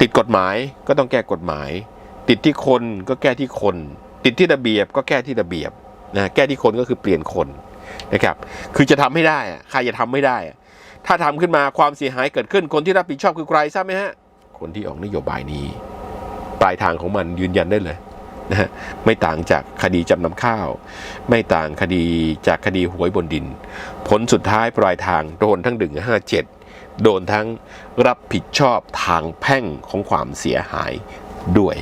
ติดกฎหมายก็ต้องแก้กฎหมาย ติดที่คนก็แก้ที่คน ติดที่ระเบียบก็แก้ที่ระเบียบนะแก้ที่คนก็คือเปลี่ยนคนนะครับคือจะทำให้ได้อะใครจะทำไม่ได้อะถ้าทำขึ้นมาความเสียหายเกิดขึ้นคนที่รับผิดชอบคือใครทราบไหมฮะคนที่ออกนโยบายนี้ ปลายทางของมันยืนยันได้เลยนะฮะไม่ต่างจากคดีจำนำข้าว ไม่ต่างคดีจากคดีหวยบนดิน ผลสุดท้ายปลายทางโดนทั้งดึง57 โดนทั้งรับผิดชอบทางแพ่งของความเสียหายด้วย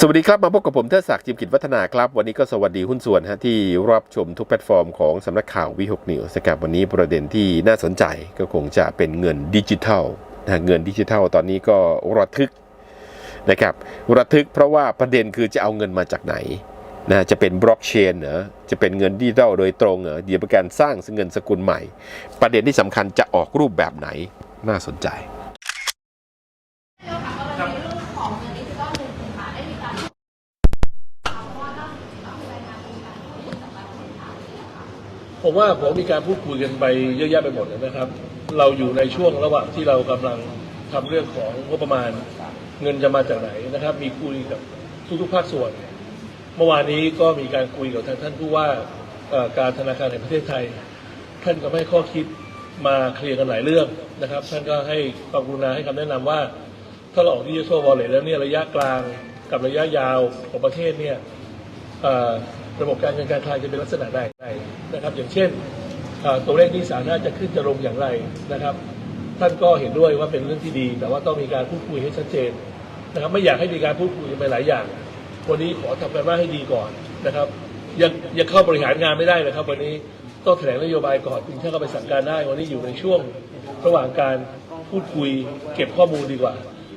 สวัสดีครับ มาพบกับผมเทศศักดิ์จิมกิจวัฒนาครับ วันนี้ก็สวัสดีหุ้นส่วนฮะที่รับชมทุกแพลตฟอร์มของสำนักข่าววิหกนิวสกับวันนี้ประเด็นที่น่าสนใจก็คงจะเป็นเงินดิจิทัลนะเงินดิจิทัลตอนนี้ก็ระทึก นะครับระทึกเพราะว่าประเด็นคือจะเอาเงินมาจากไหนนะจะเป็นบล็อกเชนเหรอจะเป็นเงินดิจิทัลโดยตรงเหรอเดี๋ยวเป็นการสร้างเงินสกุลใหม่ ประเด็นที่สำคัญจะออกรูปแบบไหนน่าสนใจผมว่าผมมีการพูดคุยกันไปเยอะแยะไปหมดนะครับ เราอยู่ในช่วงระหว่างที่เรากำลังทำเรื่องของงบประมาณ เงินจะมาจากไหนนะครับ มีคุยกับทุกๆภาคส่วน เมื่อวานนี้ก็มีการคุยกับทางท่านผู้ว่าการธนาคารแห่งประเทศไทย ท่านก็ให้ข้อคิดมาเคลียร์กันหลายเรื่องนะครับ ท่านก็ให้ความกรุณาให้คำแนะนำว่า ถ้าเราออกดิจิทัลวอลเล็ตแล้วเนี่ยระยะกลางกับระยะยาวของประเทศเนี่ยระบบการเงินการคลังจะเป็นลักษณะใดนะครับ อย่างเช่นตัวเลขหนี้สาธารณะจะขึ้นจะลงอย่างไรนะครับ ท่านก็เห็นด้วยว่าเป็นเรื่องที่ดี แต่ว่าต้องมีการพูดคุยให้ชัดเจนนะครับไม่อยากให้มีการพูดคุยไปหลายอย่าง วันนี้ขอทำการบ้านให้ดีก่อนนะครับยังยังเข้าบริหารงานไม่ได้นะครับ วันนี้ต้องแถลงนโยบายก่อนถึงถ้าเข้าไปสั่งการได้ วันนี้อยู่ในช่วงระหว่างการพูดคุยเก็บข้อมูลดีกว่า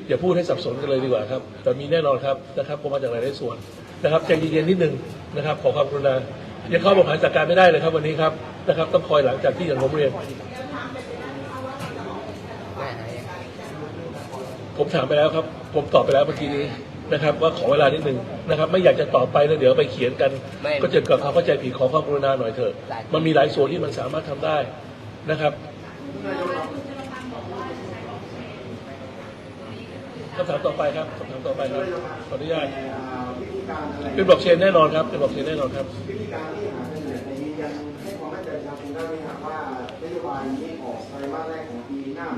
อย่าพูดให้สับสนกันเลยดีกว่าครับ แต่มีแน่นอนครับนะครับผมมาจากหลายส่วนนะครับใจเย็นๆนิดนึงนะครับ ขอความกรุณายังเข้าบริหารจัดการไม่ได้เลยครับวันนี้ครับนะครับ ต้องคอยหลังจากที่อย่างผมเรียน ผมถามไปแล้วครับ ผมตอบไปแล้วเมื่อกี้นี้นะครับ ว่าขอเวลานิดนึงนะครับ ไม่อยากจะตอบไปแล้วเดี๋ยวไปเขียนกัน ไม่ ก็จะเกิดความเข้าใจผิดขอความกรุณาหน่อยเถอะได้มันมีหลายส่วนที่มันสามารถทำได้นะครับคำถามต่อไปครับคำถามต่อไปครับขออนุญาตเป็นบล็อกเชนแน่นอนครับเป็นบล็อกเชนแน่นอนครับ วิธีการที่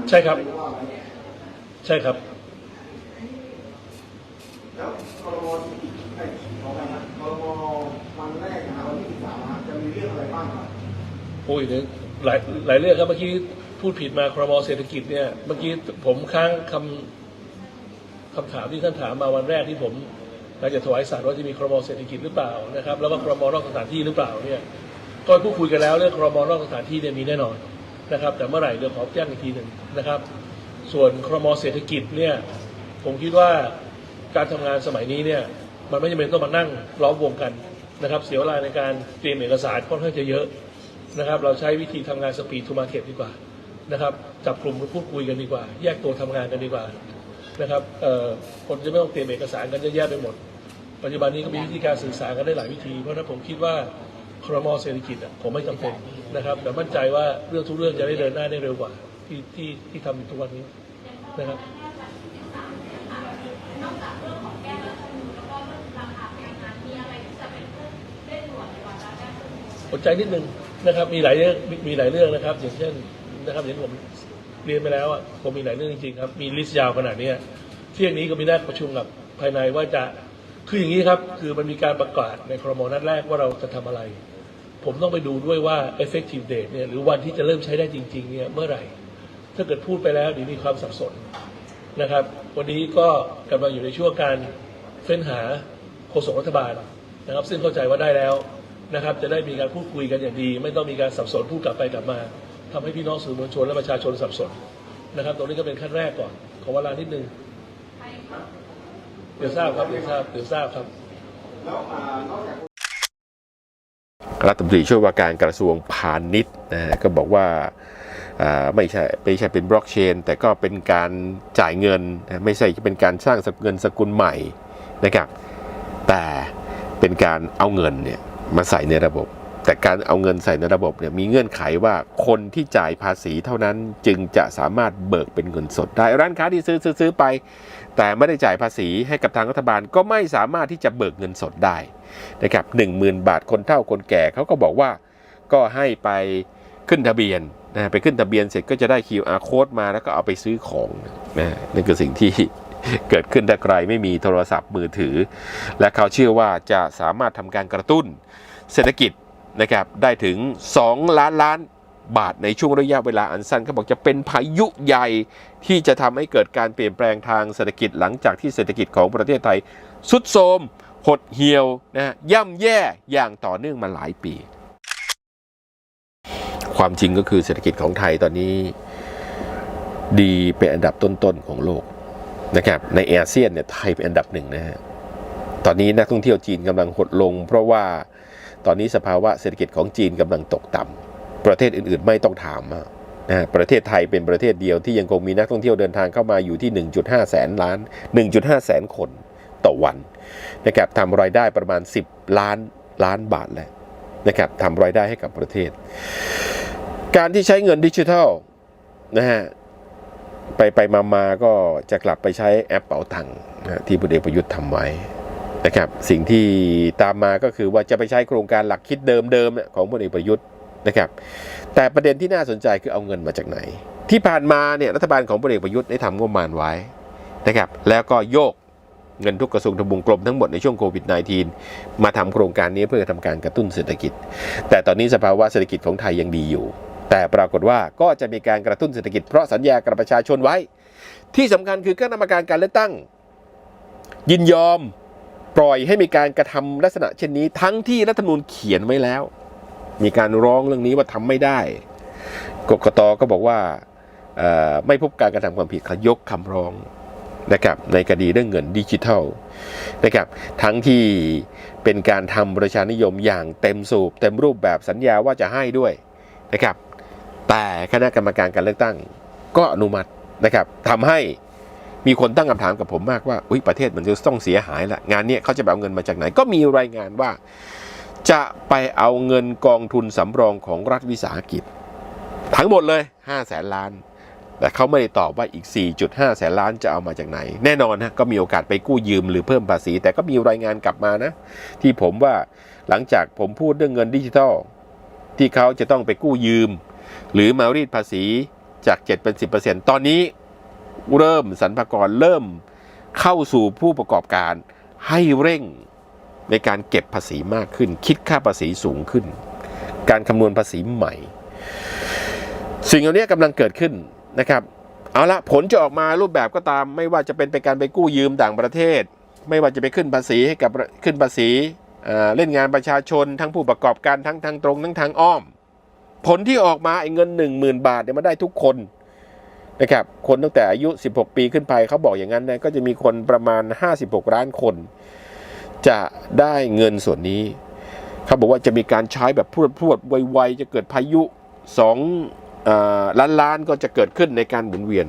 ใช่ครับที่ว่าไว้ใช่ครับ แล้วครมไอ้ขอไปนะครมวันแรกนะครับวันที่13นะจะมีเรื่องอะไรบ้างครับโอ้ยเนี่ยหลายหลายเรื่องครับเมื่อกี้พูดผิดมาครมเศรษฐกิจเนี่ยเมื่อกี้ผมค้างคำคำถามที่ท่านถามมาวันแรกที่ผมหลังจากถวายสารว่าจะมีครมเศรษฐกิจหรือเปล่านะครับ แล้วว่าครมนอกสถานที่หรือเปล่าเนี่ยก็พูดคุยกันแล้วเรื่องครมนอกสถานที่เนี่ยมีแน่นอน นะครับ แต่เมื่อไหร่เดี๋ยวขอแจ้งอีกทีหนึ่งนะครับ ส่วนครมเศรษฐกิจเนี่ยผมคิดว่าการทำงานสมัยนี้เนี่ยมันไม่จำเป็นต้องมานั่งล้อมวงกันนะครับ เสียเวลาในการเตรียมเอกสารค่อนข้างจะเยอะนะครับ เราใช้วิธีทำงานสปีดทูมาเก็ตดีกว่านะครับจับกลุ่มพูดคุยกันดีกว่า แยกตัวทำงานกันดีกว่านะครับคนจะไม่ต้องเตรียมเอกสารกันเยอะแยะไปหมด ปัจจุบันนี้ก็มีวิธีการสื่อสารกันได้หลายวิธี เพราะฉะนั้นผมคิดว่า รมอเศรษฐกิจอะผมไม่จำเป็นนะครับ แต่มั่นใจว่าเรื่องทุกเรื่องจะได้เดินหน้าได้เร็วกว่า ที่ที่ที่ทำอยู่ทุกวันนี้นะครับอดใจนิดนึงนะครับ มีหลายเรื่องมีมีหลายเรื่องนะครับ อย่างเช่นนะครับอย่างผมเรียนไปแล้วอะผมมีหลายเรื่องจริงๆครับ มีลิสต์ยาวขนาดนี้เที่ยงนี้ก็มีนัดประชุมกับภายในว่าจะคืออย่างนี้ครับ คือมันมีการประกาศในครมนัดแรกว่าเราจะทำอะไร ผมต้องไปดูด้วยว่า effective date เนี่ยหรือวันที่จะเริ่มใช้ได้จริงๆเนี่ยเมื่อไหร่ ถ้าเกิดพูดไปแล้วเดี๋ยวมีความสับสนนะครับ วันนี้ก็กำลังอยู่ในช่วงการเฟ้นหาโฆษกรัฐบาลนะครับ ซึ่งเข้าใจว่าได้แล้วนะครับ จะได้มีการพูดคุยกันอย่างดี ไม่ต้องมีการสับสนพูดกลับไปกลับมาทำให้พี่น้องสื่อมวลชนและประชาชนสับสนนะครับ ตรงนี้ก็เป็นขั้นแรกก่อน ขอเวลานิดนึงเดี๋ยวทราบครับเดี๋ยวทราบเดี๋ยวทราบครับ แล้วอ่านอกจาก รัฐมนตรีช่วยว่าการกระทรวงพาณิชย์นะก็บอกว่าไม่ใช่ไม่ใช่เป็นบล็อกเชน แต่ก็เป็นการจ่ายเงินไม่ใช่เป็นการสร้างเงินสกุลใหม่นะครับแต่เป็นการเอาเงินเนี่ยมาใส่ในระบบ แต่การเอาเงินใส่ในระบบเนี่ยมีเงื่อนไขว่าคนที่จ่ายภาษีเท่านั้นจึงจะสามารถเบิกเป็นเงินสดได้ร้านค้าที่ซื้อซื้อซื้อไป แต่ไม่ได้จ่ายภาษีให้กับทางรัฐบาลก็ไม่สามารถที่จะเบิกเงินสดได้นะครับหนึ่งหมื่นบาทคนเฒ่าคนแก่เขาก็บอกว่าก็ให้ไปขึ้นทะเบียนนะไปขึ้นทะเบียนเสร็จก็จะได้ QR code มาแล้วก็เอาไปซื้อของนะนั่นคือสิ่งที่เกิดขึ้นถ้าใครไม่มีโทรศัพท์มือถือ และเขาเชื่อว่าจะสามารถทำการกระตุ้นเศรษฐกิจ นะครับได้ถึง 2 ล้านล้านบาทในช่วงระยะเวลาอันสั้นเขาบอกจะเป็นพายุใหญ่ที่จะทำให้เกิดการเปลี่ยนแปลงทางเศรษฐกิจหลังจากที่เศรษฐกิจของประเทศไทยสุดโทมหดเหี่ยวนะย่ำแย่อย่างต่อเนื่องมาหลายปี ความจริงก็คือเศรษฐกิจของไทยตอนนี้ ดีเป็นอันดับต้นๆของโลกนะครับในอาเซียนเนี่ยไทยเป็นอันดับหนึ่งนะฮะตอนนี้นักท่องเที่ยวจีนกำลังหดลง เพราะว่า ตอนนี้สภาวะเศรษฐกิจของจีนกำลังตกต่ำประเทศอื่นๆไม่ต้องถามนะประเทศไทยเป็นประเทศเดียวที่ยังคงมีนักท่องเที่ยวเดินทางเข้ามาอยู่ที่ 1.5 แสนล้าน 1.5 แสนคนต่อวันนะครับทำรายได้ประมาณ 10 ล้านล้านบาทแล้วนะครับทำรายได้ให้กับประเทศ การที่ใช้เงินดิจิทัลนะฮะไปไปมามาก็จะกลับไปใช้แอปเป๋าตังค์ที่พลเอกประยุทธ์ทำไว้ นะครับสิ่งที่ตามมาก็คือว่าจะไปใช้โครงการหลักคิดเดิมๆเนี่ยของพลเอกประยุทธ์นะครับแต่ประเด็นที่น่าสนใจคือเอาเงินมาจากไหน ที่ผ่านมาเนี่ยรัฐบาลของพลเอกประยุทธ์ได้ทำงบประมาณไว้นะครับแล้วก็โยกเงินทุกกระทรวงทบวงกรมทั้งหมดในช่วงโควิด -19 มาทำโครงการนี้เพื่อทำการกระตุ้นเศรษฐกิจ แต่ตอนนี้สภาวะเศรษฐกิจของไทยยังดีอยู่ แต่ปรากฏว่าก็จะมีการกระตุ้นเศรษฐกิจเพราะสัญญากับประชาชนไว้ ที่สำคัญคือคณะกรรมการการเลือกตั้ง ยินยอม ปล่อยให้มีการกระทำลักษณะเช่นนี้ ทั้งที่รัฐธรรมนูญเขียนไว้แล้ว มีการร้องเรื่องนี้ว่าทำไม่ได้กกตก็บอกว่าไม่พบการกระทำความผิดเขายกคำร้องนะครับในคดีเรื่องเงินดิจิทัลนะครับทั้งที่เป็นการทำประชานิยมอย่างเต็มสูบเต็มรูปแบบสัญญาว่าจะให้ด้วยนะครับแต่คณะกรรมการการเลือกตั้งก็อนุมัตินะครับทำให้ มีคนตั้งคำถามกับผมมากว่าอุยประเทศมันจะต้องเสียหายละงานเนี้ยเขาจะไปเอาเงินมาจากไหน ก็มีรายงานว่า จะไปเอาเงินกองทุนสำรองของรัฐวิสาหกิจ ทั้งหมดเลย5แสนล้าน แต่เขาไม่ได้ตอบว่าอีก 4.5 แสนล้านจะเอามาจากไหน แน่นอนนะก็มีโอกาสไปกู้ยืมหรือเพิ่มภาษี แต่ก็มีรายงานกลับมานะ ที่ผมว่าหลังจากผมพูดเรื่องเงินดิจิทัลที่เขาจะต้องไปกู้ยืม หรือมารีดภาษีจาก 7 เป็น 10%ตอนนี้ เริ่มสรรพากรเริ่มเข้าสู่ผู้ประกอบการให้เร่งในการเก็บภาษีมากขึ้น คิดค่าภาษีสูงขึ้น การคำนวณภาษีใหม่ สิ่งเหล่านี้กำลังเกิดขึ้นนะครับ เอาละผลจะออกมารูปแบบก็ตาม ไม่ว่าจะเป็นไปการไปกู้ยืมต่างประเทศ ไม่ว่าจะไปขึ้นภาษีให้กับขึ้นภาษีเล่นงานประชาชนทั้งผู้ประกอบการทั้งทางตรงทั้งทางอ้อม ผลที่ออกมาไอ้เงิน 1 0,000 บาทเนี่ยมันได้ทุกคน นะครับคนตั้งแต่อายุ 16 ปีขึ้นไปเขาบอกอย่างนั้นนะก็จะมีคนประมาณ 56 ล้านคน จะได้เงินส่วนนี้เขาบอกว่าจะมีการใช้แบบพรวดพรวดๆไวๆจะเกิดพายุสองล้านล้านก็จะเกิดขึ้นในการหมุนเวียน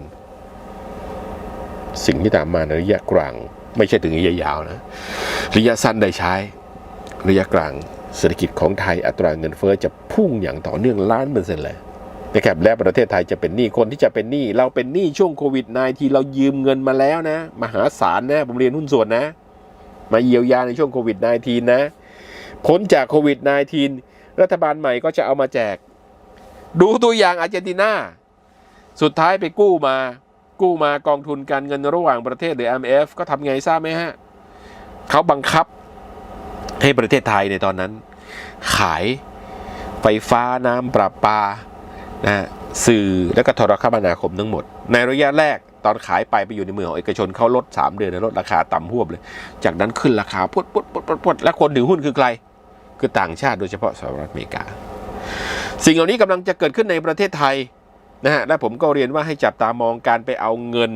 สิ่งที่ตามมาในระยะกลาง ไม่ใช่ถึงระยะยาวนะ ระยะสั้นได้ใช้ ระยะกลางเศรษฐกิจของไทยอัตราเงินเฟ้อจะพุ่งอย่างต่อเนื่องล้านเปอร์เซ็นต์เลย นะครับและประเทศไทยจะเป็นหนี้คนที่จะเป็นหนี้เราเป็นหนี้ช่วงโควิด -19 ที่เรายืมเงินมาแล้วนะ มหาศาลนะผมเรียนหุ้นส่วนนะ มาเยียวยาในช่วงโควิด -19 นะพ้นจากโควิด -19 รัฐบาลใหม่ก็จะเอามาแจก ดูตัวอย่างอาร์เจนตินาสุดท้ายไปกู้มา กู้มากองทุนการเงินระหว่างประเทศหรือ IMF ก็ทำไงทราบไหมฮะเขาบังคับให้ประเทศไทยในตอนนั้น ขายไฟฟ้าน้ำประปา นะสื่อและก็โทรคมนาคมทั้งหมด ในระยะแรกตอนขายไปไปอยู่ในมือของเอกชนเขาลด 3 เดือนลดราคาต่ำหวบเลย จากนั้นขึ้นราคาพวดพวดพวดพวดพวดและคนถือหุ้นคือใคร คือต่างชาติโดยเฉพาะสหรัฐอเมริกา สิ่งเหล่านี้กำลังจะเกิดขึ้นในประเทศไทยนะฮะและผมก็เรียนว่าให้จับตามองการไปเอาเงิน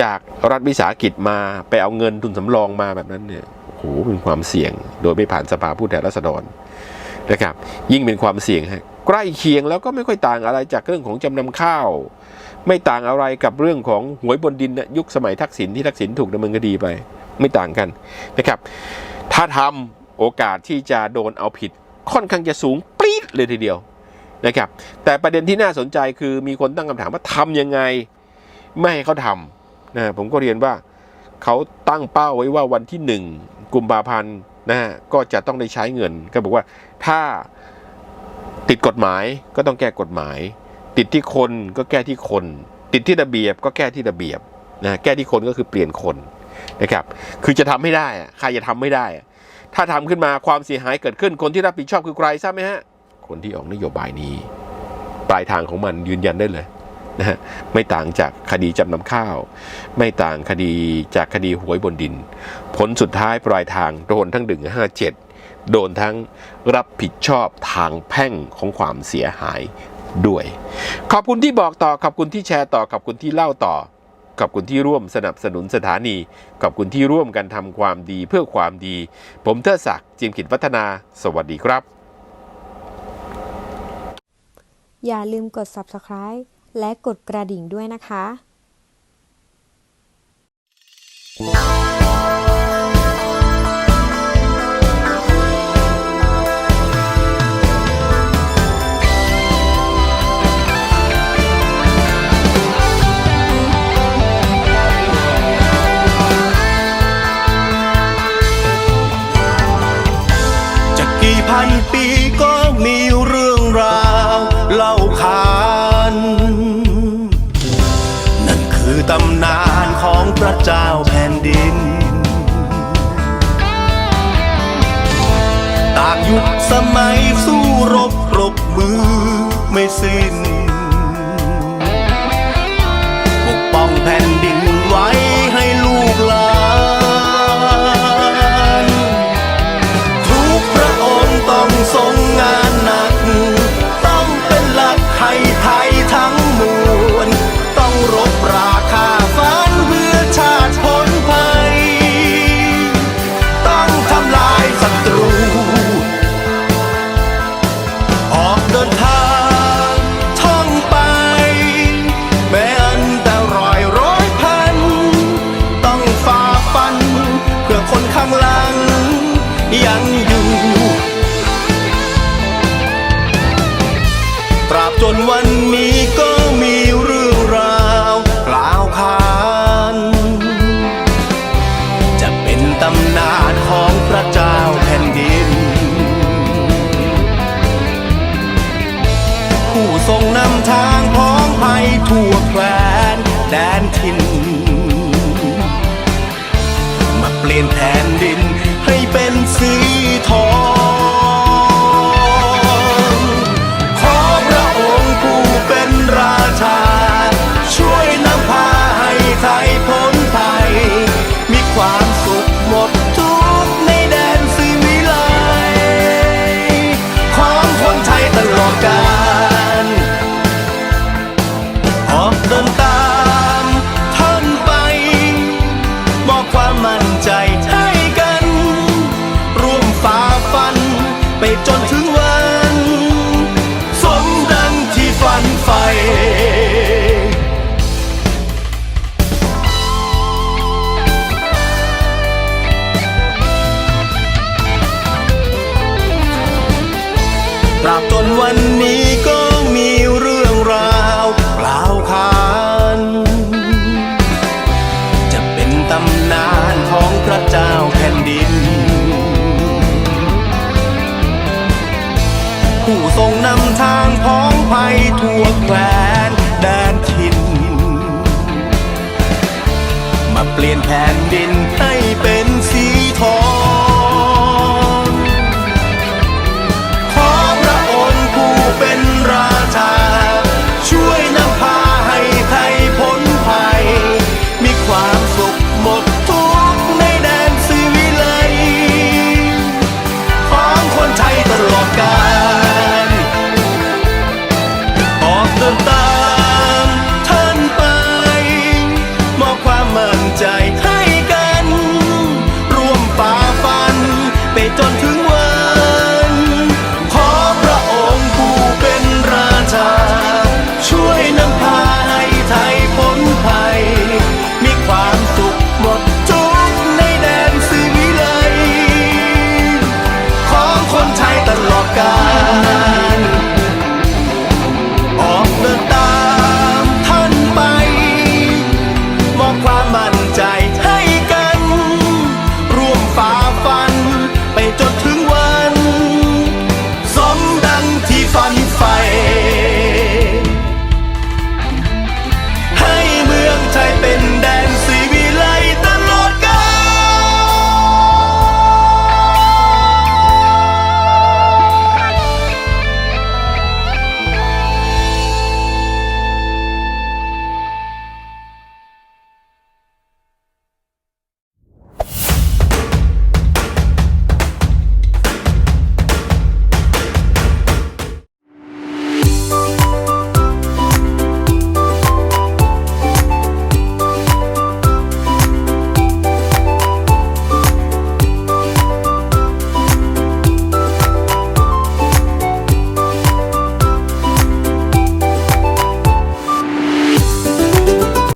จากรัฐวิสาหกิจมาไปเอาเงินทุนสำรองมาแบบนั้นเนี่ยโอ้โหเป็นความเสี่ยง โดยไม่ผ่านสภาผู้แทนราษฎรนะครับ ยิ่งเป็นความเสี่ยงฮะ ใกล้เคียงแล้วก็ไม่ค่อยต่างอะไรจากเรื่องของจำนำข้าว ไม่ต่างอะไรกับเรื่องของหวยบนดินนะยุคสมัยทักษิณที่ทักษิณถูกดำเนินคดีไป ไม่ต่างกันนะครับ ถ้าทำโอกาสที่จะโดนเอาผิดค่อนข้างจะสูงปรี๊ดเลยทีเดียวนะครับ แต่ประเด็นที่น่าสนใจคือมีคนตั้งคำถามว่าทำยังไงไม่ให้เขาทำนะผมก็เรียนว่าเขาตั้งเป้าไว้ว่าวันที่หนึ่งกุมภาพันธ์นะฮะก็จะต้องได้ใช้เงิน ก็บอกว่าถ้า ติดกฎหมายก็ต้องแก้กฎหมาย ติดที่คนก็แก้ที่คน ติดที่ระเบียบก็แก้ที่ระเบียบนะแก้ที่คนก็คือเปลี่ยนคนนะครับคือจะทำให้ได้อะใครจะทำไม่ได้อะถ้าทำขึ้นมาความเสียหายเกิดขึ้นคนที่รับผิดชอบคือใครทราบไหมฮะคนที่ออกนโยบายนี้ ปลายทางของมันยืนยันได้เลยนะฮะไม่ต่างจากคดีจำนำข้าว ไม่ต่างคดีจากคดีหวยบนดิน ผลสุดท้ายปลายทางโดนทั้งดึงห้าเจ็ด โดนทั้งรับผิดชอบทางแพ่งของความเสียหายด้วย ขอบคุณที่บอกต่อ ขอบคุณที่แชร์ต่อ ขอบคุณที่เล่าต่อ ขอบคุณที่ร่วมสนับสนุนสถานี ขอบคุณที่ร่วมกันทำความดีเพื่อความดี ผมเทอศักดิ์จิมกิจวัฒนา สวัสดีครับ อย่าลืมกด subscribe และกดกระดิ่งด้วยนะคะจะ สมัยสู้รบปรบมือไม่สิ้น เปลี่ยนแผ่นดินให้